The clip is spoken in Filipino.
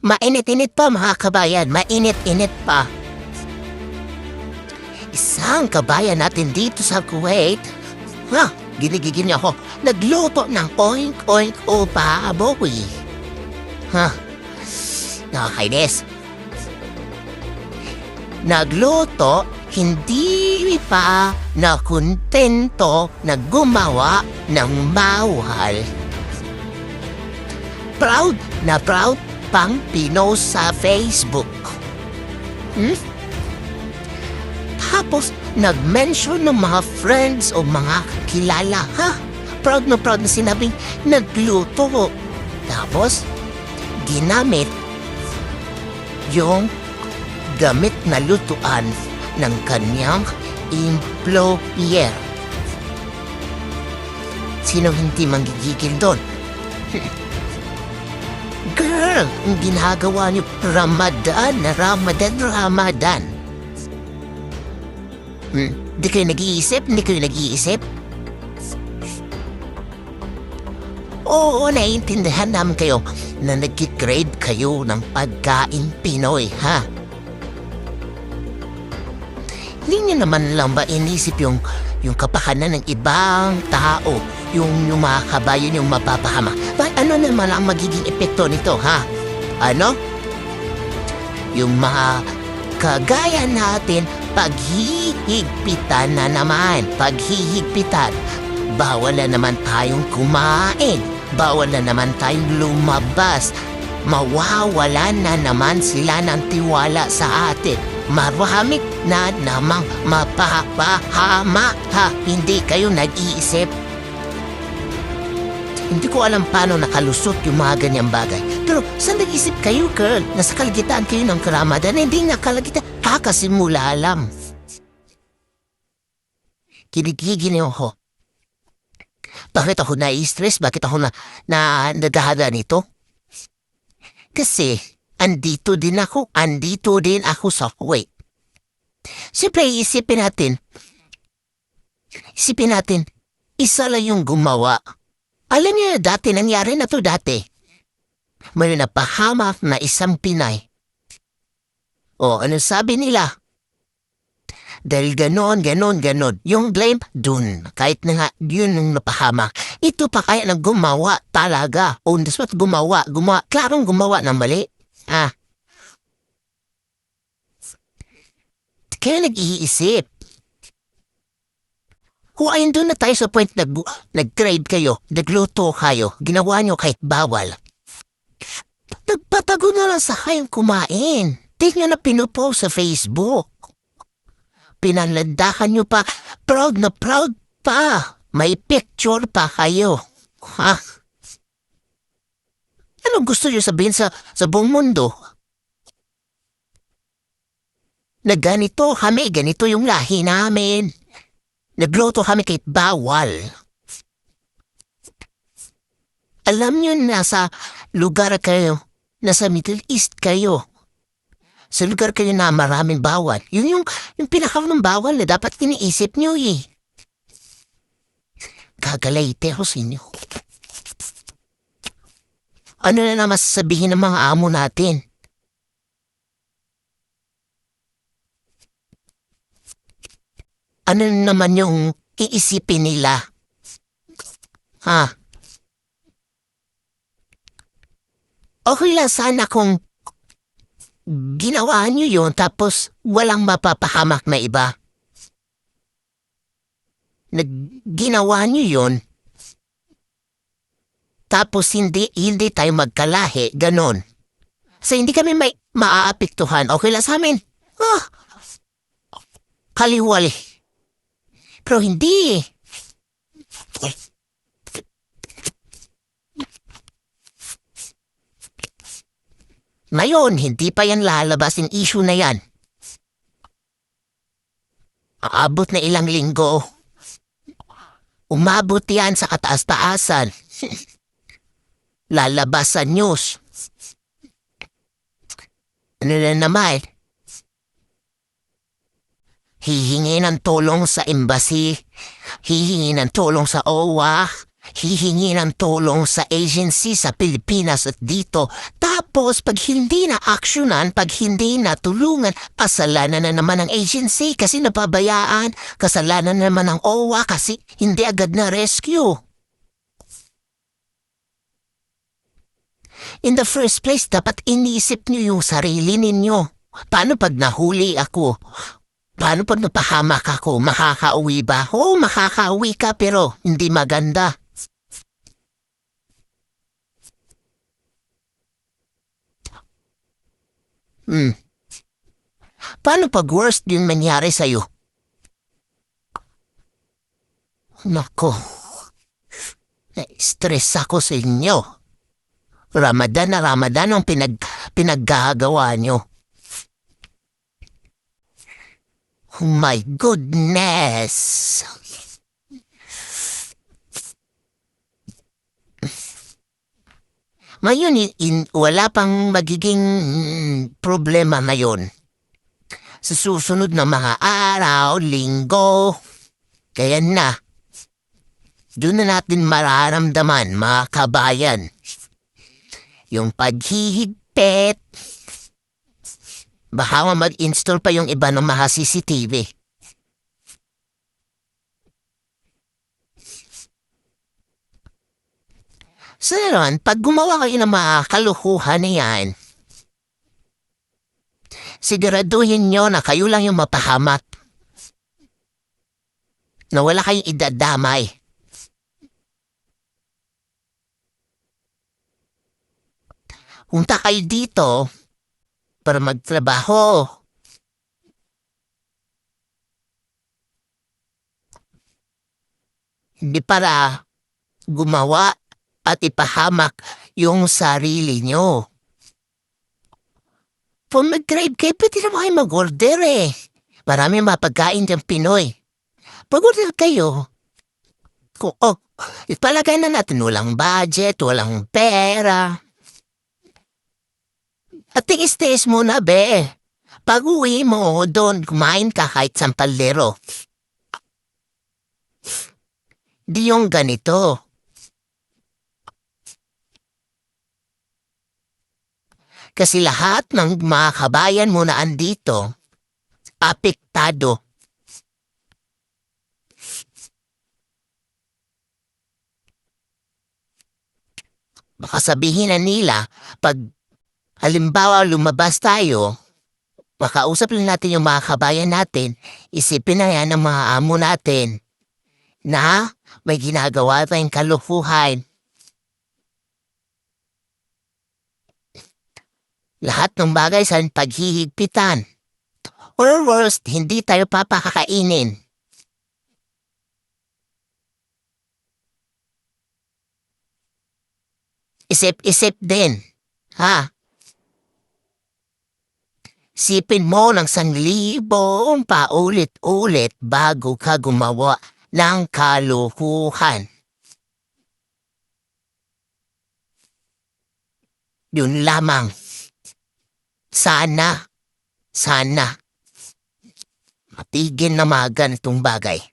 Mainit-init pa mga kabayan, mainit-init pa. Isang kabayan natin dito sa Kuwait, ha, ginigigil niya ako, nagluto ng oink-oink o baboy. Ha, nakakainis. Nagluto, hindi pa na kontento na gumawa ng bawal. Proud na proud pang pinost sa Facebook. Hmm? Tapos, nag-mention ng mga friends o mga kilala, ha? Proud na proud na sinabing nagluto. Tapos, ginamit yung gamit na lutuan ng kanyang employer. Sino hindi manggigigil doon? Girl, ang ginagawa niyo Ramadan Ramadan, Ramadan. Hmm, di kayo nag-iisip? Hindi kayo nag-iisip? Oo, naiintindihan namin kayo na nag-grade kayo ng pagkain Pinoy, ha? Niyo naman lang ba inisip yung, yung kapakanan ng ibang tao, yung, yung mga kabayan yung mapapahama? Ba, ano naman ang magiging epekto nito, ha? Ano? Yung mga kagaya natin, paghihigpitan na naman, paghihigpitan. Bawal na naman tayong kumain. Bawal na naman tayong lumabas. Mawawalan na naman sila ng tiwala sa atin. Marami na namang mapapahama ha. Hindi kayo nag-iisip. Hindi ko alam paano nakalusot yung mga ganyang bagay. Pero saan nag-isip kayo, girl? Nasa kalagitan kayo ng karamadan. Hindi nga kalagitan. Kakasimula alam. Kinigigil niyo ako. Bakit ako na-stress? Bakit ako na, na nadahada nito? Kasi, andito din ako. Andito din ako sa Kuwait. Siyempre, isipin natin. Isipin natin, isa lang yung gumawa. Alam niyo, dati nangyari na to dati. May napahamak na isang Pinay. O, ano sabi nila? Dahil ganon, ganon, ganon. Yung blame, dun. Kahit na nga, yun yung napahamak. Ito pa kaya nang gumawa talaga. On the spot, gumawa, gumawa. Klarong gumawa ng mali. Ah. Kaya nag-iisip. Kung ayun doon na tayo sa point na nag- nag-grade kayo, nagluto kayo, ginawa nyo kahit bawal. Nagpatago na lang sa kayong kumain. Nyo na pinupost sa Facebook. Pinalandakan nyo pa, proud na proud pa. May picture pa kayo. Ha? Anong gusto nyo sabihin sa, sa buong mundo? Na ganito kami, ganito yung lahi namin. Nagluto kami kahit bawal. Alam nyo nasa lugar kayo, nasa Middle East kayo. Sa lugar kayo na maraming bawal. Yun yung, yung pinaka ng bawal na dapat iniisip nyo eh. Gagalayte ako sa inyo. Ano na naman sasabihin ng mga amo natin? Ano na naman yung iisipin nila? Ha? Okay lang sana kung ginawa niyo yun tapos walang mapapahamak na iba. Nag ginawa niyo yun tapos hindi hindi tayo magkalahi, ganon. So hindi kami may maaapektuhan. Okay lang sa amin. Ah, kaliwali. Pero hindi. Ngayon, hindi pa yan lalabas yung issue na yan. Aabot na ilang linggo. Umabot yan sa kataas-taasan. Lalabas sa news. Ano na naman? Hihingi ng tulong sa embassy. Hihingi ng tulong sa OWA. hihingi ng tulong sa agency sa Pilipinas at dito. Tapos pag hindi na actionan, pag hindi na tulungan, kasalanan na naman ng agency kasi napabayaan. Kasalanan na naman ng OWA kasi hindi agad na rescue. In the first place, dapat inisip niyo yung sarili ninyo. Paano pag nahuli ako? Paano pag napahamak ako? Makakauwi ba? Oo, makakauwi ka pero hindi maganda. Hmm. Paano pag worst yung nangyari sa'yo? Nako. Na-stress ako sa inyo. Ramadan na Ramadan ang pinag, pinaggagawa nyo. Oh my goodness! Ngayon, in, wala pang magiging mm, problema ngayon. Sa susunod na mga araw, linggo, kaya na. Doon na natin mararamdaman, mga kabayan. Yung paghihigpit. Baka mag-install pa yung iba ng mga CCTV. So pag gumawa kayo ng mga kalukuhan na yan, siguraduhin nyo na kayo lang yung mapahamak. Na wala kayong idadamay. Punta kayo dito para magtrabaho. Hindi para gumawa at ipahamak yung sarili nyo. Kung mag-drive kayo, pwede naman kayo mag-order eh. Marami mapagkain diyang Pinoy. Pag-order kayo. Kung, oh, ipalagay na natin walang budget, walang pera. At tiis-tiis muna, be. Pag uwi mo, doon kumain ka kahit sampalero. Di yung ganito. Kasi lahat ng mga kabayan mo na andito, apektado. Baka sabihin na nila, pag halimbawa lumabas tayo, makausap lang natin yung mga kabayan natin, isipin na yan ng mga amo natin na may ginagawa tayong kalufuhan. Lahat ng bagay sa paghihigpitan. Or worst, hindi tayo papakakainin. Isip-isip din, ha? Sipin mo ng sanlibong paulit-ulit bago ka gumawa ng kalukuhan. Yun lamang. Sana, sana, matigil na mga ganitong bagay.